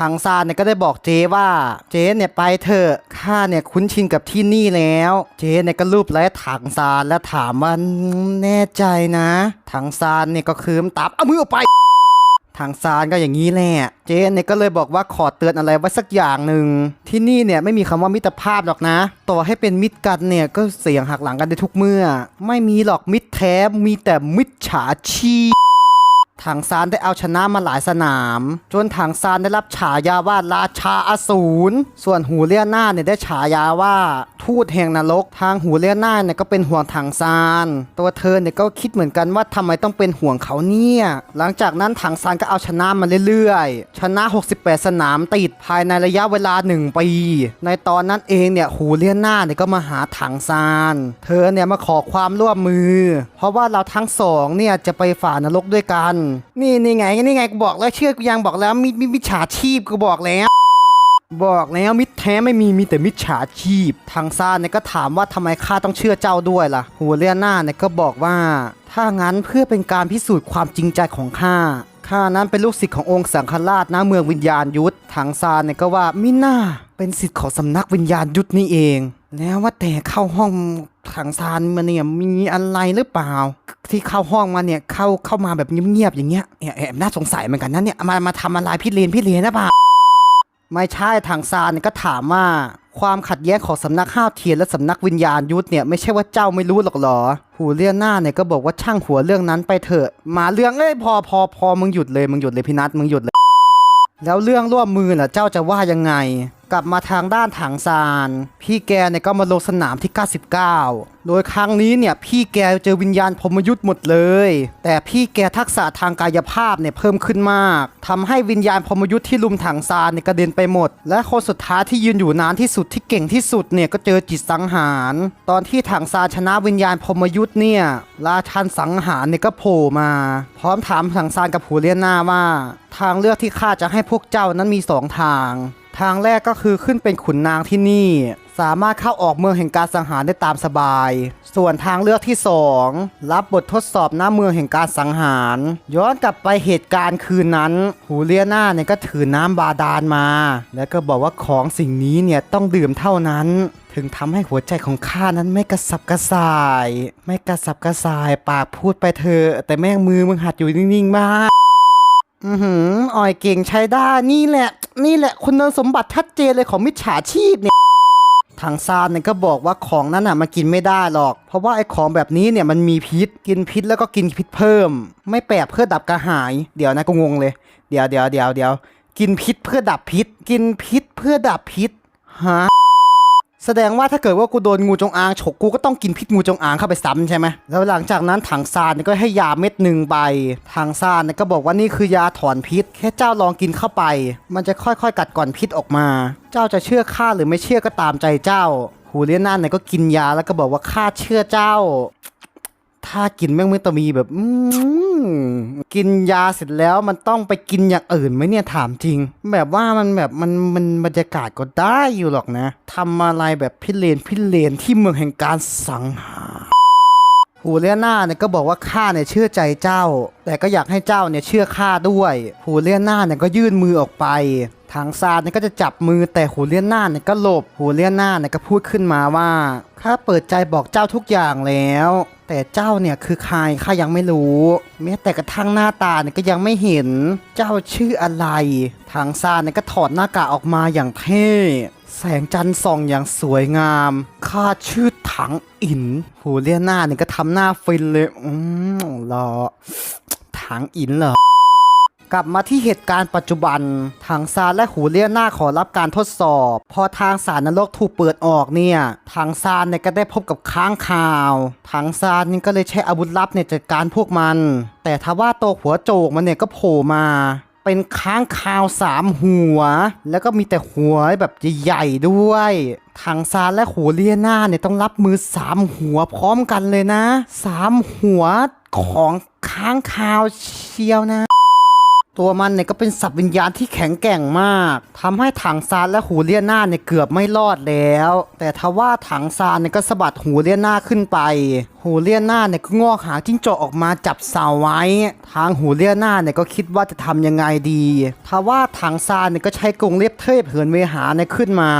ทางซานเนี่ยก็ได้บอกเจ๊ว่าเจ๊เนี่ยไปเถอะข้าเนี่ยคุ้นชินกับที่นี่แล้ว เจ๊เนี่ยก็รูปไล้ทางซานแล้วถามว่าแน่ใจนะทางซานเนี่ยก็คืมตับเอามือออกไปทางซานก็อย่างนี้แหละ เจนเนี่ยก็เลยบอกว่าขอเตือนอะไรไว้สักอย่างหนึ่ง ที่นี่เนี่ยไม่มีคำว่ามิตรภาพหรอกนะ ต่อให้เป็นมิตรกันเนี่ยก็เสียงหักหลังกันได้ทุกเมื่อ ไม่มีหรอกมิตรแท้มีแต่มิจฉาชีพ ถังซานได้เอาชนะมาหลายสนาม จนถังซานได้รับฉายาว่าราชาอสูร ส่วนหูเลี่ยนหน้าเนี่ยได้ฉายาว่าทูตแห่งนรก ทางหูเลี่ยนหน้าเนี่ยก็เป็นห่วงถังซาน ตัวเธอเนี่ยก็คิดเหมือนกันว่าทำไมต้องเป็นห่วงเขาเนี่ย หลังจากนั้นถังซานก็เอาชนะมาเรื่อยๆ ชนะ 68 สนามติดภายในระยะเวลา 1 ปี ในตอนนั้นเองเนี่ยหูเลี่ยนหน้าเนี่ยก็มาหาถังซาน เธอเนี่ยมาขอความร่วมมือ เพราะว่าเราทั้งสองเนี่ยจะไปฝ่านรกด้วยกันนี่นี่ไงนี่ไงกูบอกแล้วเชื่อกูยังบอกแล้วมิมิมิจฉาชีพกูบอกแล้ว บอกแล้วมิตรแท้ไม่มีมีแต่มิจฉาชีพ ทางซานเนี่ยก็ถามว่าทำไมข้าต้องเชื่อเจ้าด้วยล่ะ หัวเรียน่าเนี่ยก็บอกว่า ถ้างั้นเพื่อเป็นการพิสูจน์ความจริงใจของข้า ข้านั้นเป็นลูกศิษย์ขององค์สังฆราชนะเมืองวิญญาณยุทธทางซานเนี่ยก็ว่ามิน่าเป็นศิษย์ของสำนักวิญญาณยุทธนี่เอง แล้วว่าแต่เข้าห้องทางซานมาเนี่ยมีอะไรหรือเปล่า ที่เข้าห้องมาเนี่ยเข้าเข้ามาแบบเงียบๆอย่างเงี้ยแอบแอบน่าสงสัยเหมือนกันนะเนี่ยมามาทำอะไรพี่เลนพี่เลนนะเปล่า ไม่ใช่ทางซานก็ถามว่า ความขัดแย้งของสำนักห้าวเทียนและสำนักวิญญาณยุทธเนี่ยไม่ใช่ว่าเจ้าไม่รู้หรอกหรอ หูเลี่ยนหน้าเนี่ยก็บอกว่าช่างหัวเรื่องนั้นไปเถอะ มาเรื่องเอ้ยพอพอพอมึงหยุดเลยมึงหยุดเลยพี่นัทมึงหยุดเลย แล้วเรื่องร่วมมือน่ะเจ้าจะว่ายังไง กลับมาทางด้านถังซาน พี่แกเนี่ยก็มาลงสนามที่ 99 โดยครั้งนี้เนี่ยพี่แกเจอวิญญาณพรมยุทธ์หมดเลย แต่พี่แกทักษะทางกายภาพเนี่ยเพิ่มขึ้นมากทำให้วิญญาณพรมยุทธ์ที่ลุมถังซานเนี่ยกระเด็นไปหมด และคนสุดท้ายที่ยืนอยู่นานที่สุดที่เก่งที่สุดเนี่ยก็เจอจิตสังหาร ตอนที่ถังซานชนะวิญญาณพรมยุทธ์เนี่ยราชันสังหารเนี่ยก็โผล่มา พร้อมถามถังซานกับหูเลียนหน้าว่า ทางเลือกที่ข้าจะให้พวกเจ้านั้นมีสองทาง ทางแรกก็คือขึ้นเป็นขุนนางที่นี่ สามารถเข้าออกเมืองแห่งการสังหารได้ตามสบาย ส่วนทางเลือกที่ 2 รับบททดสอบหน้าเมืองแห่งการสังหาร ย้อนกลับไปเหตุการณ์คืนนั้น หูเลียนาเนี่ยก็ถือน้ำบาดาลมา แล้วก็บอกว่าของสิ่งนี้เนี่ยต้องดื่มเท่านั้นถึงทำให้หัวใจของข้านั้นไม่กระสับกระส่าย ไม่กระสับกระส่าย ปากพูดไปเถอะแต่แม่งมือมึงหัดอยู่นิ่งๆมาก อือหืออ่อยเก่งใช้ได้นี่แหละ นี่แหละคุณสมบัติชัดเจนเลยของมิจฉาชีพเนี่ยทางซานเนี่ยก็บอกว่าของนั้นอะมันกินไม่ได้หรอก เพราะว่าไอ้ของแบบนี้เนี่ยมันมีพิษกินพิษแล้วก็กินพิษเพิ่ม ไม่แปลกเพื่อดับกระหาย เดี๋ยวนะก็งงเลย เดี๋ยวเดี๋ยวเดี๋ยวเดี๋ยวกินพิษเพื่อดับพิษ กินพิษเพื่อดับพิษฮะ แสดงว่าถ้าเกิดว่ากูโดนงูจงอางฉกกูก็ต้องกินพิษงูจงอางเข้าไปซ้ำใช่ไหมแล้วหลังจากนั้นถังซานก็ให้ยาเม็ดหนึ่งไปทางซานก็บอกว่านี่คือยาถอนพิษ แค่เจ้าลองกินเข้าไป มันจะค่อยๆกัดก่อนพิษออกมา เจ้าจะเชื่อข้าหรือไม่เชื่อก็ตามใจเจ้าหูเลี้ยนนั่นก็กินยาแล้วก็บอกว่าข้าเชื่อเจ้า ถ้ากินแม่งไม่ต้องมีแบบอืมกินยาเสร็จแล้วมันต้องไปกินอย่างอื่นไหมเนี่ยถามจริง แบบว่ามันแบบมันมันบรรยากาศก็ได้อยู่หรอกนะทำอะไรแบบพิเรนพิเรนที่เมืองแห่งการสังหารหูเลียนาเนี่ยก็บอกว่าข้าเนี่ยเชื่อใจเจ้า แต่ก็อยากให้เจ้าเนี่ยเชื่อข้าด้วยหูเลียนาเนี่ยก็ยื่นมือออกไป ทางซานเนี่ยก็จะจับมือแต่หูเลียนหน้าเนี่ยก็หลบหูเลียนหน้าเนี่ยก็พูดขึ้นมาว่าข้าเปิดใจบอกเจ้าทุกอย่างแล้ว แต่เจ้าเนี่ยคือใครข้ายังไม่รู้ แม้แต่กระทั่งหน้าตาเนี่ยก็ยังไม่เห็น เจ้าชื่ออะไร ทางซานเนี่ยก็ถอดหน้ากากออกมาอย่างเท่ แสงจันทร์ส่องอย่างสวยงาม ข้าชื่อถังอินหูเลียนหน้าเนี่ยก็ทำหน้าฟินเลย อืมรอถังอินเหรอ กลับมาที่เหตุการณ์ปัจจุบัน ทางซานและหูเลี่ยนหน้าขอรับการทดสอบ พอทางสารนรกถูกเปิดออกเนี่ย ทางซานเนี่ยก็ได้พบกับค้างคาว ทางซานนี่ก็เลยใช้อาวุธลับเนี่ยจัดการพวกมัน แต่ทว่าตัวหัวโจกมันเนี่ยก็โผล่มาเป็นค้างคาวสามหัว แล้วก็มีแต่หัวแบบใหญ่ๆด้วยทางซานและหูเลียนาเนี่ยต้องรับมือสามหัวพร้อมกันเลยนะสามหัวของค้างคาวเชียวนะ ตัวมันเนี่ยก็เป็นสัตว์วิญญาณที่แข็งแกร่งมากทำให้ถังซานและหูเลียนาเนี่ยเกือบไม่รอดแล้ว แต่ทว่าถังซานเนี่ยก็สะบัดหูเลียนาขึ้นไปหูเลียนหน้าเนี่ยก็งอกหางจิ้งจอกออกมาจับเสาไว้ ทางหูเลียนหน้าเนี่ยก็คิดว่าจะทำยังไงดีทว่าทางซานเนี่ยก็ใช้กรงเล็บเทพเหินเวหาเนี่ยขึ้นมา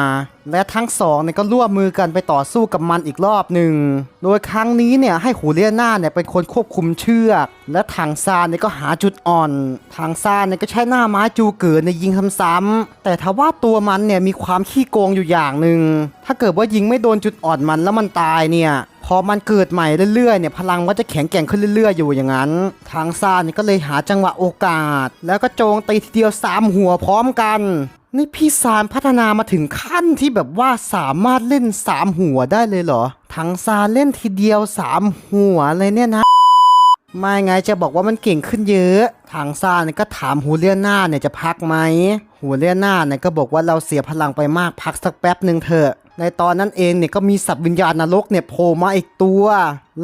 และทั้งสองเนี่ยก็ร่วมมือกันไปต่อสู้กับมันอีกรอบหนึ่ง โดยครั้งนี้เนี่ยให้หูเลียนหน้าเนี่ยเป็นคนควบคุมเชือก และทางซานเนี่ยก็หาจุดอ่อน ทางซานเนี่ยก็ใช้หน้าไม้จูเกิดในยิงซ้ำๆแต่ทว่าตัวมันเนี่ยมีความขี้โกงอยู่อย่างหนึ่งถ้าเกิดว่ายิงไม่โดนจุดอ่อนมันแล้วมันตายเนี่ย อมันเกิดใหม่เรื่อยๆเนี่ยพลังมันจะแข็งแกร่งขึ้นเรื่อยๆ อยู่อย่างนั้น ทางซานเนี่ยก็เลยหาจังหวะโอกาส แล้วก็โจงตีทีเดียวสามหัวพร้อมกันนี่พี่ซานพัฒนามาถึงขั้นที่แบบว่าสามารถเล่นสามหัวได้เลยเหรอทางซานเล่นทีเดียวสามหัวเลยเนี่ยนะไม่ไงจะบอกว่ามันเก่งขึ้นเยอะทางซานก็ถามหูเลียนหน้าเนี่ยจะพักไหมหูเลียนหน้าเนี่ยก็บอกว่าเราเสียพลังไปมากพักสักแป๊บหนึ่งเถอะ ในตอนนั้นเองเนี่ยก็มีสัตว์วิญญาณนรกเนี่ยโผล่มาอีกตัว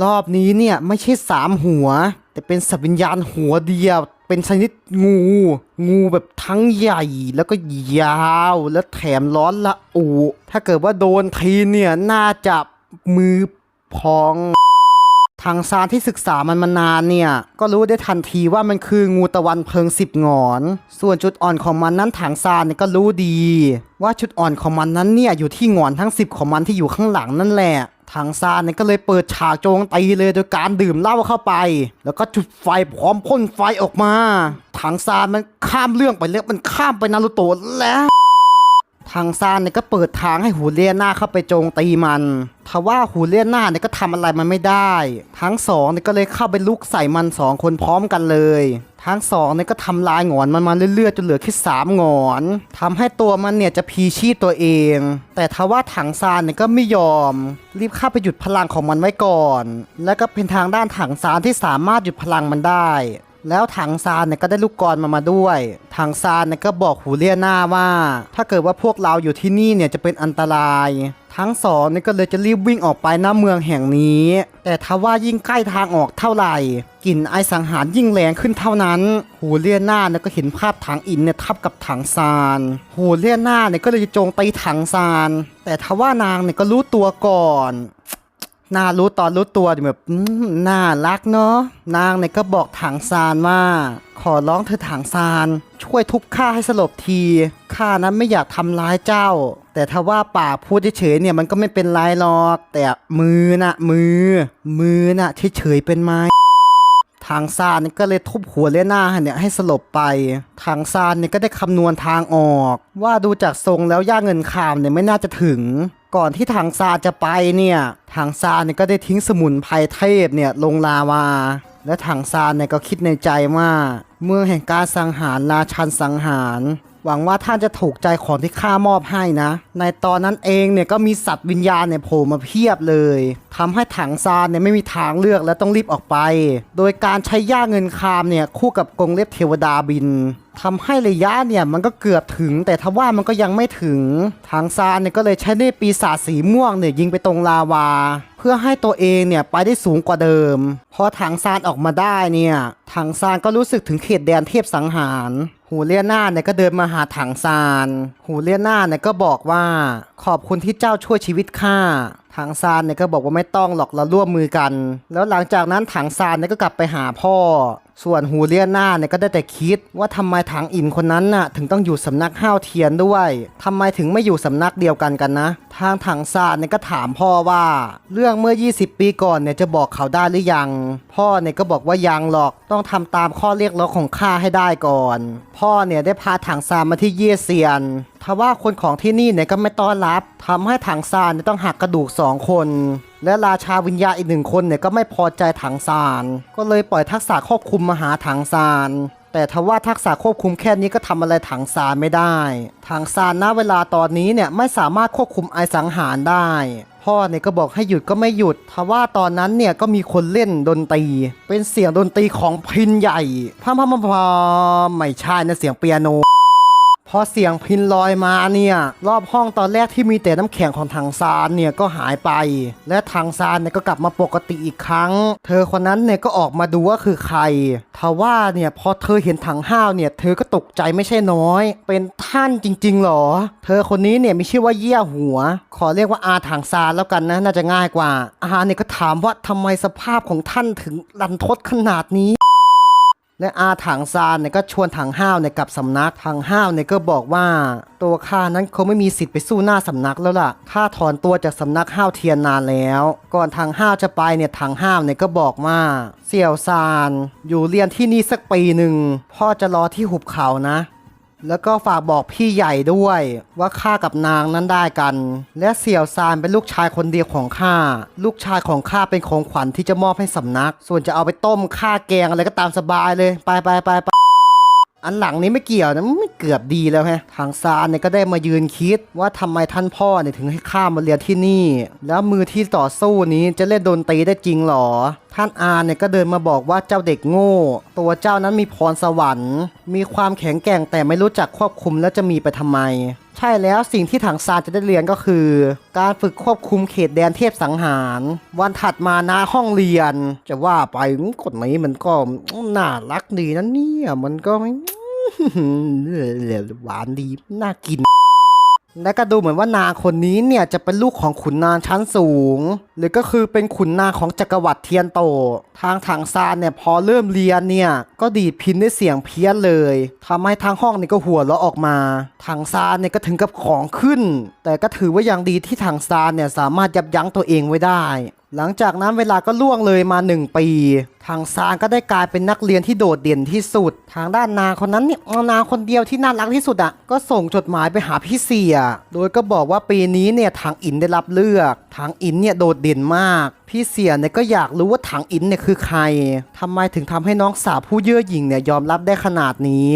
รอบนี้เนี่ยไม่ใช่สามหัว แต่เป็นสัตว์วิญญาณหัวเดียว เป็นชนิดงู งูแบบทั้งใหญ่แล้วก็ยาวและแถมร้อนละอุถ้าเกิดว่าโดนทีเนี่ยน่าจะมือพอง ทางซานที่ศึกษามันมานานเนี่ย ก็รู้ได้ทันทีว่ามันคืองูตะวันเพิงสิบหงอน ส่วนจุดอ่อนของมันนั้นทางซานก็รู้ดี ว่าจุดอ่อนของมันนั้นเนี่ยอยู่ที่หงอนทั้ง 10 ของมันที่อยู่ข้างหลังนั่นแหละทางซานเนี่ยก็เลยเปิดฉากโจงตีเลยโดยการดื่มเหล้าเข้าไป แล้วก็จุดไฟพร้อมพ่นไฟออกมาทางซานมันข้ามเรื่องไปเรื่องมันข้ามไปนารูโตะแล้ว ทางซานเนี่ยก็เปิดทางให้หูเลียนหน้าเข้าไปโจงตีมันทว่าหูเลียนหน้าเนี่ยก็ทำอะไรมันไม่ได้ ทั้งสองเนี่ยก็เลยเข้าไปลุกใส่มันสองคนพร้อมกันเลย ทั้งสองเนี่ยก็ทำลายหงอนมันมาเรื่อยๆจนเหลือแค่สามหงอนทำให้ตัวมันเนี่ยจะพีชีพตัวเอง แต่ทว่าถังซานเนี่ยก็ไม่ยอม รีบเข้าไปหยุดพลังของมันไว้ก่อน แล้วก็เป็นทางด้านถังซานที่สามารถหยุดพลังมันได้ แล้วถังซานเนี่ยก็ได้ลูกกรมามาด้วย ถังซานเนี่ยก็บอกหูเลียนาว่า ถ้าเกิดว่าพวกเราอยู่ที่นี่เนี่ยจะเป็นอันตราย ทั้งสองเนี่ยก็เลยจะรีบวิ่งออกไปหน้าเมืองแห่งนี้ แต่ทว่ายิ่งใกล้ทางออกเท่าไหร่กลิ่นไอสังหารยิ่งแรงขึ้นเท่านั้น หูเลียนาเนี่ยก็เห็นภาพถังอินเนี่ยทับกับถังซาน หูเลียนาเนี่ยก็เลยจะโจงตีถังซาน แต่ทว่านางเนี่ยก็รู้ตัวก่อน น่ารู้ตอนรู้ตัวดิแบบอืมน่ารักเนาะนางเนี่ยก็บอกถังซานว่า ขอร้องเธอถังซาน ช่วยทุบข้าให้สลบทีข้านั้นไม่อยากทำร้ายเจ้า แต่ถ้าว่าป่าพูดเฉยเนี่ยมันก็ไม่เป็นไรหรอก แต่มือน่ะมือ มือน่ะเฉยเป็นไหมทางซานก็เลยทุบหัวเลน่าเนี่ยให้สลบไป ทางซานเนี่ยก็ได้คำนวณทางออก ว่าดูจากทรงแล้วย่าเงินขามเนี่ยไม่น่าจะถึง ก่อนที่ทางซาจะไปเนี่ยทางซาเนี่ยก็ได้ทิ้งสมุนไพรเทพเนี่ยลงลาวา และทางซานเนี่ยก็คิดในใจว่า เมืองแห่งการสังหารราชันสังหาร หวังว่าท่านจะถูกใจของที่ข้ามอบให้นะ ในตอนนั้นเองเนี่ยก็มีสัตว์วิญญาณเนี่ยโผล่มาเพียบเลยทำให้ถังซานเนี่ยไม่มีทางเลือกและต้องรีบออกไป โดยการใช้ย่าเงินคามเนี่ยคู่กับกงเล็บเทวดาบินทำให้ระยะเนี่ยมันก็เกือบถึง แต่ทว่ามันก็ยังไม่ถึงทางซานเนี่ยก็เลยใช้เนปีศาจสีม่วงเนี่ยยิงไปตรงลาวา เพื่อให้ตัวเองเนี่ยไปได้สูงกว่าเดิม พอถังซานออกมาได้เนี่ยถังซานก็รู้สึกถึงเขตแดนเทพสังหาร หูเลียนาเนี่ยก็เดินมาหาถังซาน หูเลียนาเนี่ยก็บอกว่าขอบคุณที่เจ้าช่วยชีวิตข้า ถังซานเนี่ยก็บอกว่าไม่ต้องหรอกเราร่วมมือกัน แล้วหลังจากนั้นถังซานเนี่ยก็กลับไปหาพ่อ ส่วนหูเลียนาเนี่ยก็ได้แต่คิดว่าทำไมถังอินคนนั้นน่ะถึงต้องอยู่สำนักห้าวเทียนด้วยทำไมถึงไม่อยู่สำนักเดียวกันกันนะ ทางถังซานเนี่ยก็ถามพ่อว่า เรื่องเมื่อ 20 ปีก่อนเนี่ยจะบอกเขาได้หรือยัง พ่อเนี่ยก็บอกว่ายังหรอกต้องทำตามข้อเรียกร้องของข้าให้ได้ก่อน พ่อเนี่ยได้พาถังซานมาที่เย่เซียนทว่าคนของที่นี่เนี่ยก็ไม่ต้อนรับทำให้ถังซานเนี่ยต้องหักกระดูกสองคน และราชาวิญญาอีกหนึ่งคนเนี่ยก็ไม่พอใจถังซาน ก็เลยปล่อยทักษะควบคุมมาหาถังซาน แต่ทว่าทักษะควบคุมแค่นี้ก็ทำอะไรถังซานไม่ได้ ถังซานณเวลาตอนนี้เนี่ยไม่สามารถควบคุมไอสังหารได้ พ่อเนี่ยก็บอกให้หยุดก็ไม่หยุด ทว่าตอนนั้นเนี่ยก็มีคนเล่นดนตรี เป็นเสียงดนตรีของพินใหญ่พามพามพามไม่ใช่นะเสียงเปียโน พอเสียงพินลอยมาเนี่ยรอบห้องตอนแรกที่มีแต่น้ำแข็งของถังซานเนี่ยก็หายไป และถังซานเนี่ยก็กลับมาปกติอีกครั้ง เธอคนนั้นเนี่ยก็ออกมาดูว่าคือใครทว่าเนี่ยพอเธอเห็นถังห้าวเนี่ยเธอก็ตกใจไม่ใช่น้อย เป็นท่านจริงๆหรอ เธอคนนี้เนี่ยมีชื่อว่าเยี่ยหัว ขอเรียกว่าอาถังซานแล้วกันนะน่าจะง่ายกว่าอาเนี่ยก็ถามว่าทำไมสภาพของท่านถึงรันทดขนาดนี้ และอาถังซานเนี่ยก็ชวนถังห้าวเนี่ยกลับสำนักถังห้าวเนี่ยก็บอกว่า ตัวข้านั้นคงไม่มีสิทธิ์ไปสู้หน้าสำนักแล้วล่ะข้าถอนตัวจากสำนักห้าวเทียนนานแล้ว ก่อนถังห้าวจะไปเนี่ยถังห้าวเนี่ยก็บอกว่าเสี่ยวซาน อยู่เรียนที่นี่สักปีหนึ่งพ่อจะรอที่หุบเขานะ แล้วก็ฝากบอกพี่ใหญ่ด้วยว่าข้ากับนางนั้นได้กัน และเสี่ยวซานเป็นลูกชายคนเดียวของข้า ลูกชายของข้าเป็นของขวัญที่จะมอบให้สำนัก ส่วนจะเอาไปต้มข้าแกงอะไรก็ตามสบายเลย ไปไปไปไป อันหลังนี้ไม่เกี่ยวนะไม่เกือบดีแล้วฮะทางซานเนี่ยก็ได้มายืนคิดว่าทำไมท่านพ่อเนี่ยถึงให้ข้ามาเรียนที่นี่ แล้วมือที่ต่อสู้นี้จะเล่นดนตรีได้จริงหรอ ท่านอาเนี่ยก็เดินมาบอกว่าเจ้าเด็กโง่ ตัวเจ้านั้นมีพรสวรรค์ มีความแข็งแกร่งแต่ไม่รู้จักควบคุมแล้วจะมีไปทำไม ใช่แล้วสิ่งที่ถังซานจะได้เรียนก็คือ การฝึกควบคุมเขตแดนเทพสังหาร วันถัดมาหน้าห้องเรียน จะว่าไปกฎนี้มันก็น่ารักดีนะเนี่ยมันก็ หวานดีน่ากิน และก็ดูเหมือนว่านางคนนี้เนี่ยจะเป็นลูกของขุนนางชั้นสูง หรือก็คือเป็นขุนนางของจักรวรรดิเทียนโต ทางถังซานเนี่ยพอเริ่มเรียนเนี่ยก็ดีดพินได้เสียงเพี้ยนเลยทำให้ทางห้องเนี่ยก็หัวเราะออกมา ถังซานเนี่ยก็ถึงกับของขึ้น แต่ก็ถือว่ายังดีที่ถังซานเนี่ยสามารถยับยั้งตัวเองไว้ได้หลังจากนั้นเวลาก็ล่วงเลยมาหนึ่งปี ทางซานก็ได้กลายเป็นนักเรียนที่โดดเด่นที่สุด ทางด้านนางคนนั้นเนี่ยนางคนเดียวที่น่ารักที่สุดอะ่ะก็ส่งจดหมายไปหาพี่เสีย โดยก็บอกว่าปีนี้เนี่ยทางอินได้รับเลือก ทางอินเนี่ยโดดเด่นมาก พี่เสียเนี่ยก็อยากรู้ว่าทางอินเนี่ยคือใครทำไมถึงทำให้น้องสาวผู้เย่อหยิ่งเนี่ยยอมรับได้ขนาดนี้